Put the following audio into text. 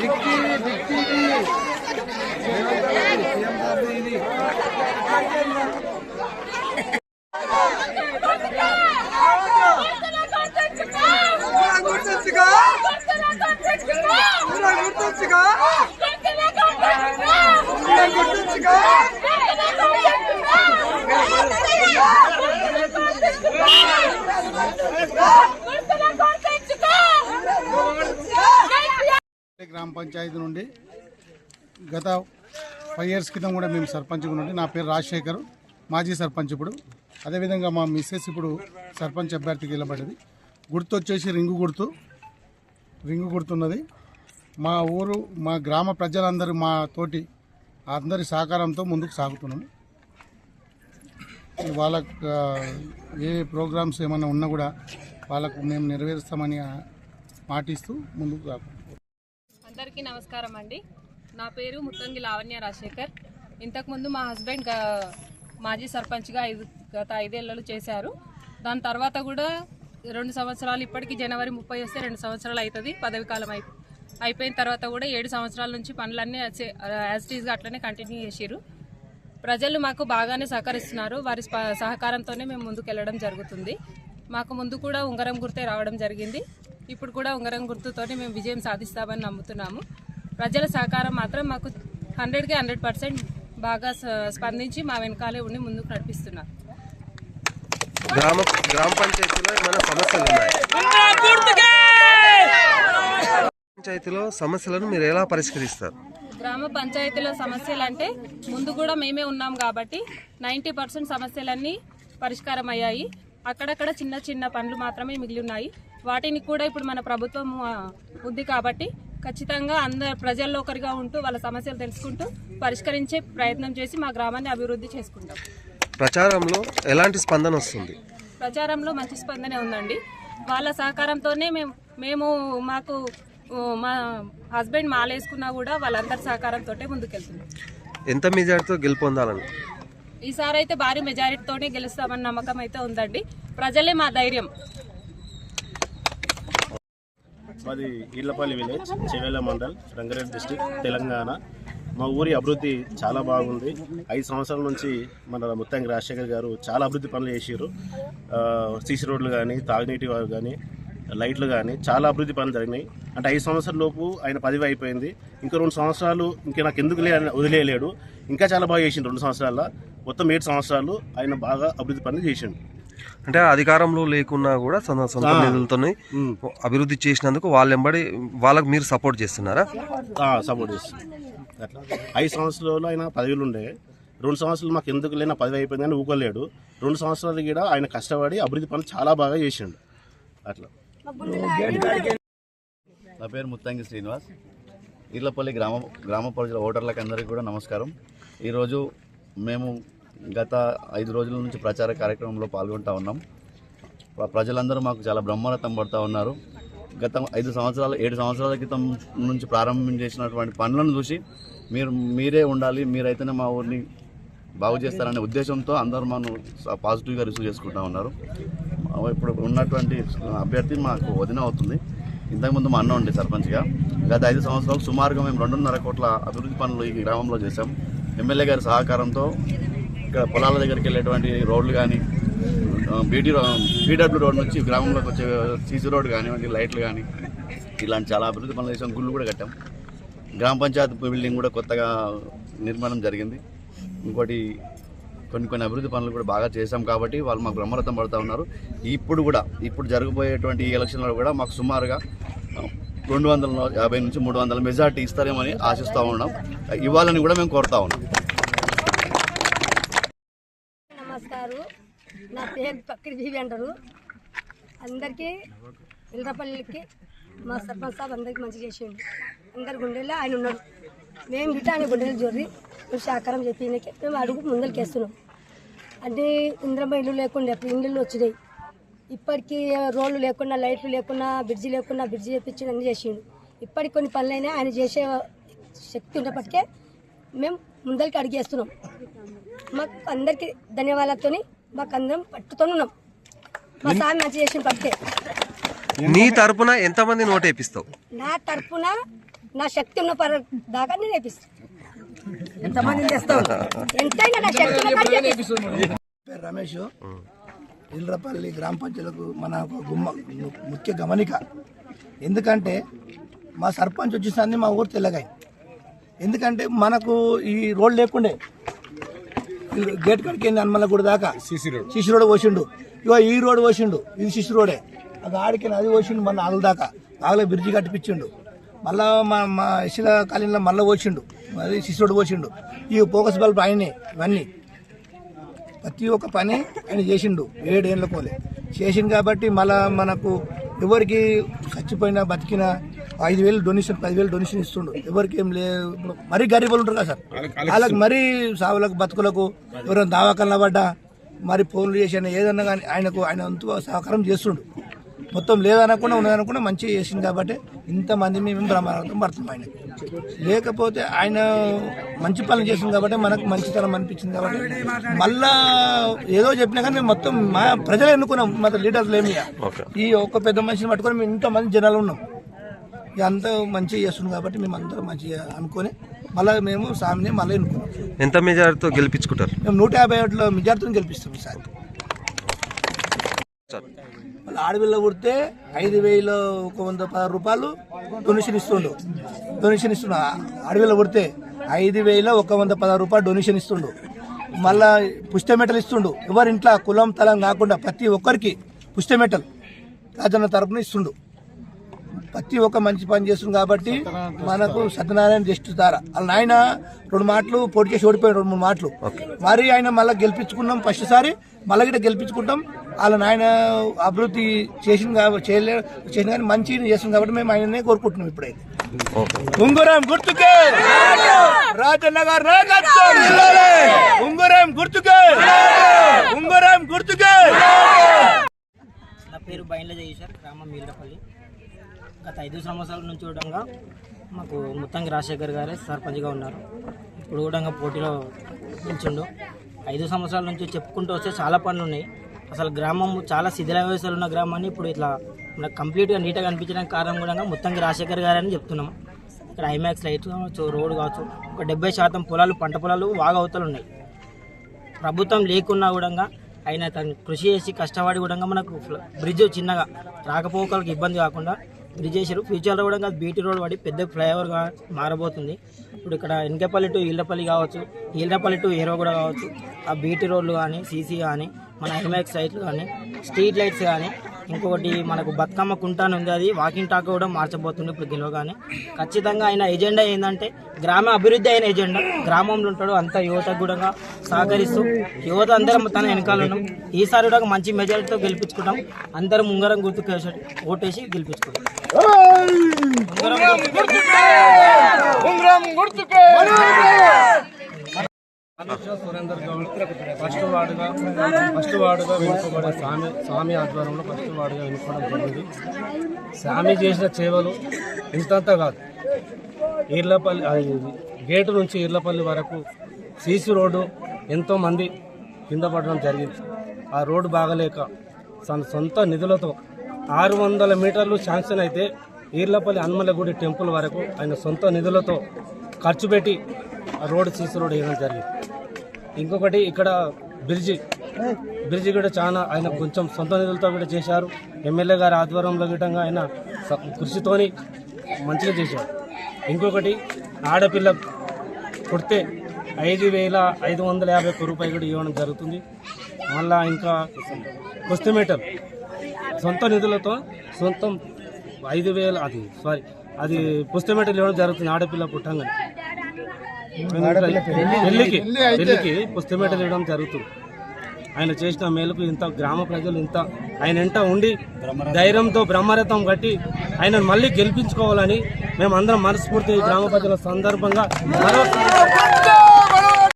বিক্রি বিক্রি সিএম గ్రామ పంచాయతీ నుండి గత ఫైవ్ ఇయర్స్ క్రితం కూడా మేము సర్పంచ్గా నుండి నా పేరు రాజశేఖర్ మాజీ సర్పంచ్ ఇప్పుడు. అదేవిధంగా మా మిస్సెస్ ఇప్పుడు సర్పంచ్ అభ్యర్థికి నిలబడ్డది గుర్తు వచ్చేసి రింగు గుర్తు రింగు గుర్తున్నది. మా ఊరు మా గ్రామ ప్రజలందరూ మా తోటి అందరి సహకారంతో ముందుకు సాగుతున్నాము. వాళ్ళకు ఏ ప్రోగ్రామ్స్ ఏమైనా ఉన్నా కూడా వాళ్ళకు మేము నెరవేరుస్తామని మాటిస్తూ ముందుకు రాకుండా అందరికీ నమస్కారం అండి. నా పేరు ముత్తంగి లావణ్య రాజశేఖర్. ఇంతకుముందు మా హస్బెండ్ మాజీ సర్పంచ్గా ఐదు గత ఐదేళ్ళలో చేశారు. దాని తర్వాత కూడా రెండు సంవత్సరాలు ఇప్పటికి జనవరి ముప్పై వస్తే రెండు సంవత్సరాలు అవుతుంది పదవి కాలం అయి అయిపోయిన తర్వాత కూడా ఏడు సంవత్సరాల నుంచి పనులన్నీ యాజ్ టీజ్గా అట్లనే కంటిన్యూ చేసిరు ప్రజలు మాకు బాగానే సహకరిస్తున్నారు. వారి స్ప- సహకారంతోనే మేము ముందుకు వెళ్ళడం జరుగుతుంది. మాకు ముందు కూడా ఉంగరం గుర్తే రావడం జరిగింది. ఇప్పుడు కూడా ఉంగరం గుర్తుతోనే మేము విజయం సాధిస్తామని నమ్ముతున్నాము. ప్రజల సహకారం మాత్రం మాకు హండ్రెడ్కి హండ్రెడ్ పర్సెంట్ బాగా స్పందించి మా వెనకాలే ఉండి ముందుకు నడిపిస్తున్నారు. గ్రామ గ్రామ పంచాయతీలో ఏమైనా సమస్యలు ఉన్నాయి? పంచాయతీలో సమస్యలను మీరు ఎలా పరిష్కరిస్తారు? గ్రామ పంచాయతీలో సమస్యలు అంటే ముందు కూడా మేమే ఉన్నాం కాబట్టి నైంటీ పర్సెంట్ సమస్యలన్నీ పరిష్కారం అయ్యాయి అక్కడక్కడ చిన్న చిన్న పనులు మాత్రమే మిగిలి ఉన్నాయి వాటిని కూడా ఇప్పుడు మన ప్రభుత్వం ఉంది కాబట్టి ఖచ్చితంగా అందరు ప్రజల్లో ఒకరిగా ఉంటూ వాళ్ళ సమస్యలు తెలుసుకుంటూ పరిష్కరించే ప్రయత్నం చేసి మా గ్రామాన్ని అభివృద్ధి చేసుకుంటాం. ప్రచారంలో ఎలాంటి స్పందన వస్తుంది? ప్రచారంలో మంచి స్పందనే ఉందండి. వాళ్ళ సహకారంతోనే మేము మేము మాకు మా హస్బెండ్ మాలేసుకున్నా కూడా వాళ్ళందరి సహకారంతో ముందుకెళ్తున్నాం ఎంత మెజార్టీతో గెలుపొందాలని? ఈసారి అయితే భారీ మెజారిటీతోనే గెలుస్తామన్న నమ్మకం అయితే ఉందండి. ప్రజలే మా ధైర్యం. మాది ఈళ్ళపల్లి విలేజ్ చెవేల మండల్ రంగారెడ్డి డిస్టిక్ తెలంగాణ. మా ఊరి అభివృద్ధి చాలా బాగుంది. ఐదు సంవత్సరాల నుంచి మన ముత్తంగి రాజశేఖర్ గారు చాలా అభివృద్ధి పనులు చేసారు సీసీ రోడ్లు కానీ తాగునీటి వారు కానీ లైట్లు కానీ చాలా అభివృద్ధి పనులు జరిగినాయి. అంటే ఐదు సంవత్సరాల లోపు ఆయన పదవి అయిపోయింది. ఇంకా రెండు సంవత్సరాలు ఇంకా నాకు ఎందుకు లే వదిలేయలేడు. ఇంకా చాలా బాగా చేసిండు రెండు సంవత్సరాల మొత్తం ఏడు సంవత్సరాలు ఆయన బాగా అభివృద్ధి పనులు చేసిండు. అంటే అధికారంలో లేకున్నా కూడా సొంత సొంత. నిధులతోనే. అభివృద్ధి చేసినందుకు వాళ్ళెంబడి వాళ్ళకి మీరు సపోర్ట్ చేస్తున్నారా? సపోర్ట్ చేస్తుంది అట్లా. ఐదు సంవత్సరాలు ఆయన పదవిలో ఉండే. రెండు సంవత్సరాలు మాకు ఎందుకు లేని పదవి అయిపోయింది అని ఊకోలేడు. రెండు సంవత్సరాలు కూడా ఆయన కష్టపడి అభివృద్ధి పనులు చాలా బాగా చేసిండు. అట్లా. నా పేరు ముత్తంగి శ్రీనివాస్. ఈర్లపల్లి గ్రామ గ్రామ ప్రజల ఓటర్లకు అందరికీ కూడా నమస్కారం. ఈరోజు మేము గత ఐదు రోజుల నుంచి ప్రచార కార్యక్రమంలో పాల్గొంటా ఉన్నాం. ప్రజలందరూ మాకు చాలా బ్రహ్మరథం పడుతూ ఉన్నారు. గత ఐదు సంవత్సరాలు ఏడు సంవత్సరాల క్రితం నుంచి ప్రారంభం చేసినటువంటి పనులను చూసి మీరు మీరే ఉండాలి మీరైతేనే మా ఊరిని బాగు చేస్తారనే ఉద్దేశంతో అందరూ మనం పాజిటివ్గా రిసీవ్ చేసుకుంటా ఉన్నారు. ఇప్పుడు ఉన్నటువంటి అభ్యర్థి మాకు వదిన అవుతుంది. ఇంతకుముందు మా అన్న ఉండే సర్పంచ్గా. గత ఐదు సంవత్సరాలు సుమారుగా మేము రెండున్నర కోట్ల అభివృద్ధి పనులు ఈ గ్రామంలో చేశాం. ఎమ్మెల్యే గారి సహకారంతో ఇక్కడ పొలాల దగ్గరికి వెళ్ళేటువంటి రోడ్లు కానీ బీటీ బీడబ్ల్యూ రోడ్ నుంచి గ్రామంలోకి వచ్చే సీసీ రోడ్ కానివ్వండి లైట్లు కానీ ఇలాంటి చాలా అభివృద్ధి పనులు చేసాం గుళ్ళు కూడా కట్టాం. గ్రామ పంచాయతీ బిల్డింగ్ కూడా కొత్తగా నిర్మాణం జరిగింది. ఇంకోటి కొన్ని కొన్ని అభివృద్ధి పనులు కూడా బాగా చేశాం కాబట్టి వాళ్ళు మాకు బ్రహ్మరథం పడుతూ ఉన్నారు. ఇప్పుడు కూడా ఇప్పుడు జరగబోయేటువంటి ఈ ఎలక్షన్లో కూడా మాకు సుమారుగా రెండు వందల యాభై నుంచి మూడు వందల మెజార్టీ ఇస్తారేమని ఆశిస్తూ ఉన్నాం. ఇవ్వాలని కూడా మేము కోరుతా ఉన్నాం. నమస్కారం. నా పేరు పక్కడి అంటారు. అందరికీ ఇంద్రపల్లికి మా సర్పంచ్ సాబ్ అందరికీ మంచి చేసిండు. అందరి గుండెల్లో ఆయన ఉన్నాడు. మేము గిట్ట ఆయన గుండెలు జోరి. మేము సహకారం చెప్పి ఈయనకి మేము అడుగు ముందరికేస్తున్నాం. అంటే ఇంద్రమ్మ ఇల్లు లేకుండా ఇప్పుడు ఇల్లు వచ్చినాయి. ఇప్పటికీ రోడ్లు లేకుండా లైట్లు లేకుండా బ్రిడ్జి లేకుండా బ్రిడ్జి చేపించి అన్ని చేసిండు. ఇప్పటికి కొన్ని పనులైనా ఆయన చేసే శక్తి ఉన్నప్పటికే మేము ముందరికి అడిగేస్తున్నాం. మాకు అందరికి ధన్యవాదాలతో మాకు అందరం పట్టుతో ఉన్నాం. మా సామి మంచి చేసిన పట్టే. నీ తరపున ఎంతమంది ఓటు వేపిస్తావు నా తరపున నా శక్తి ఉన్న పర దాకా నేను వేపిస్తాను పేరు రమేష్. ఇల్రపల్లి గ్రామ పంచాయతీలకు మన ఒక గుమ్మ ముఖ్య గమనిక. ఎందుకంటే మా సర్పంచ్ వచ్చేసరికి మా ఊరు తెల్లగాయి. ఎందుకంటే మనకు ఈ రోడ్ లేకుండే. ఈ గేట్ కడికి హనుమల గుడి దాకా శిశు రోడ్. పోసిండు. ఇగో ఈ రోడ్ పోసిండు. ఇది శిశు రోడే. అది ఆడికి అది పోసిండు మన ఆగుల దాకా. ఆగుల బ్రిడ్జి కట్టిపించిండు మళ్ళా మా మా ఇసుల కాలంలో మళ్ళీ అది శిశు రోడ్ పోసిండు. ఈ ఫోకస్ బల్బ్ ఆయనే ఇవన్నీ. ప్రతి ఒక్క పని ఆయన చేసిండు. ఏడేళ్ళ పోలే. చేసిండు కాబట్టి మళ్ళా మనకు ఎవరికి చచ్చిపోయినా బతికినా ఐదు వేలు డొనేషన్ పదివేలు డొనేషన్ ఇస్తుండు. ఎవరికి ఏం లేదు మరీ గరీబులు ఉంటారు కదా సార్. వాళ్ళకి మరీ సావులకు బతుకులకు ఎవరైనా దావాకల్లా పడ్డా మరి ఫోన్లు చేసిన ఏదన్నా కానీ ఆయనకు ఆయన వంతు సహకారం చేస్తుండు. మొత్తం లేదనకుండా ఉన్నదనకుండా మంచిగా చేసింది కాబట్టి ఇంతమంది మేము బ్రహ్మానందం పడుతున్నాం ఆయన లేకపోతే ఆయన మంచి పనులు చేసింది కాబట్టి మనకు మంచితనం అనిపించింది కాబట్టి మళ్ళా ఏదో చెప్పినా కానీ మేము మొత్తం మా ప్రజలు ఎన్నుకున్నాం మా లీడర్లు ఏమి. ఈ ఒక్క పెద్ద మనిషిని పట్టుకొని మేము ఇంతమంది జనాలు ఉన్నాం. అంతా మంచిగా చేస్తున్నాం కాబట్టి మేము అందరం మంచిగా అనుకొని మళ్ళీ మేము సామిని మళ్ళీ ఎన్నుకున్నాం. ఎంత మెజారిటీతో గెలిపించుకుంటారు? మేము నూట యాభై ఒకటిలో మెజార్టీని గెలిపిస్తాం ఈసారి. మళ్ళీ ఆడపిల్ల పుడితే ఐదు వేల ఒక వంద పదహారు రూపాయలు డొనేషన్ ఇస్తుండు. డొనేషన్ ఇస్తుండు. ఆడపిల్ల పుడితే ఐదు వేల ఒక వంద పదహారు రూపాయలు డొనేషన్ ఇస్తుండు. మళ్ళా పుష్టమెటల్ ఇస్తుండు. ఎవరి ఇంట్లో కులం తలం కాకుండా ప్రతి ఒక్కరికి పుష్టమెటల్ రాజన్న తరపున ఇస్తుండు. ప్రతి ఒక్క మంచి పని చేస్తుంది కాబట్టి మనకు సత్యనారాయణ జస్ట్ తార. వాళ్ళ నాయన రెండు మాటలు పోటీ చేసి ఓడిపోయాడు రెండు మూడు మాటలు. మరి ఆయన మళ్ళీ గెలిపించుకున్నాం ఫస్ట్ సారి మళ్ళీ గిట్ట గెలిపించుకుంటాం. వాళ్ళ నాయన అభివృద్ధి చేసింది కాబట్టి చేయలే చేసిన కానీ మంచి చేస్తుంది కాబట్టి మేము ఆయననే కోరుకుంటున్నాం ఇప్పుడైతే. ఉంగురం గుర్తుకే! రాజన్న గారు నాయకత్వం ఉంగురం గుర్తుకే! ఉంగురం గుర్తుకే! నా పేరు బైండ్ల చేశారు గ్రామం మీలపల్లి గత ఐదు సంవత్సరాల నుంచి కూడా మాకు ముత్తంగి రాజశేఖర్ గారే సర్పంచ్గా ఉన్నారు. ఇప్పుడు కూడా పోటీలో నిల్చుండు. ఐదు సంవత్సరాల నుంచి చెప్పుకుంటూ వస్తే చాలా పనులు ఉన్నాయి. అసలు గ్రామం చాలా శిథిల వ్యవస్థలు ఉన్న గ్రామాన్ని ఇప్పుడు ఇట్లా మనకు కంప్లీట్గా నీట్గా అనిపించడానికి కారణం కూడా మొత్తంగా రాజశేఖర్ గారని చెప్తున్నాం. ఇక్కడ ఐమాక్స్ లైట్స్ కావచ్చు రోడ్ కావచ్చు ఒక డెబ్బై శాతం పొలాలు పంట పొలాలు వాగ అవతలు ఉన్నాయి. ప్రభుత్వం లేకున్నా కూడా ఆయన తను కృషి చేసి కష్టపడి కూడా మనకు బ్రిడ్జ్ చిన్నగా రాకపోకలకు ఇబ్బంది కాకుండా బ్రిడ్జ్ చేశారు. ఫ్యూచర్లో కూడా కాదు బీటీ రోడ్ పడి పెద్ద ఫ్లైఓవర్గా మారబోతుంది. ఇప్పుడు ఇక్కడ ఇన్కపల్లి టు ఈళ్ళపల్లి కావచ్చు ఈళ్ళపల్లి టు కూడా కావచ్చు ఆ బీటీ రోడ్లు కానీ సీసీ కానీ మన ఐమాక్స్ లైట్లు కానీ స్ట్రీట్ లైట్స్ కానీ ఇంకొకటి మనకు బతుకమ్మ కుంట అని ఉంది. అది వాకింగ్ టాక్ కూడా మార్చబోతుంది ఇప్పుడు గెలవగానే ఖచ్చితంగా ఆయన ఎజెండా ఏంటంటే గ్రామ అభివృద్ధి అయిన ఎజెండా. గ్రామంలో ఉంటాడు అంత యువతకు కూడా సహకరిస్తూ యువత అందరం తన వెనకాల ఉన్నాం. ఈసారి కూడా మంచి మెజారిటీతో గెలిపించుకుంటాం. అందరం ముంగరం గుర్తుకు ఓటేసి గెలిపించుకుంటాం. సురేందర్ గౌడ్ ఫస్ట్ వార్డుగా ఫస్ట్ వార్డుగా వెనుకబడే స్వామి స్వామి ఆధ్వర్యంలో ఫస్ట్ వార్డుగా వెనుకోవడం జరిగింది స్వామి చేసిన సేవలు ఇంతంత కాదు. ఈర్లపల్లి గేటు నుంచి ఈర్లపల్లి వరకు సీసీ రోడ్డు ఎంతోమంది కింద పడడం జరిగింది. ఆ రోడ్డు బాగలేక తన సొంత నిధులతో ఆరు వందల మీటర్లు శాంక్షన్ అయితే ఈర్లపల్లి హనుమలగుడి టెంపుల్ వరకు ఆయన సొంత నిధులతో ఖర్చు పెట్టి రోడ్డు సీసీ రోడ్ వేయడం జరిగింది. ఇంకొకటి ఇక్కడ బ్రిడ్జి. బ్రిడ్జి కూడా చాలా ఆయన కొంచెం సొంత నిధులతో కూడా చేశారు. ఎమ్మెల్యే గారి ఆధ్వర్యంలో గిటంగా ఆయన కృషితోని మంచిగా చేశారు. ఇంకొకటి ఆడపిల్ల కుడితే ఐదు వేల ఐదు వందల యాభై ఒక్క రూపాయలు కూడా ఇవ్వడం జరుగుతుంది. మళ్ళా ఇంకా కొస్టిమేటర్ సొంత నిధులతో సొంతం ఐదు వేల అది సారీ అది పుస్తమేటలు ఇవ్వడం జరుగుతుంది ఆడపిల్ల పుట్టంగానే. పెళ్ళికి పెళ్ళికి పుస్తమేటలు ఇవ్వడం జరుగుతుంది. ఆయన చేసిన మేలుకు ఇంత గ్రామ ప్రజలు ఇంత ఆయన ఎంట ఉండి ధైర్యంతో బ్రహ్మరథం కట్టి ఆయన మళ్ళీ గెలిపించుకోవాలని మేము అందరం మనస్ఫూర్తి గ్రామ ప్రజల సందర్భంగా మరో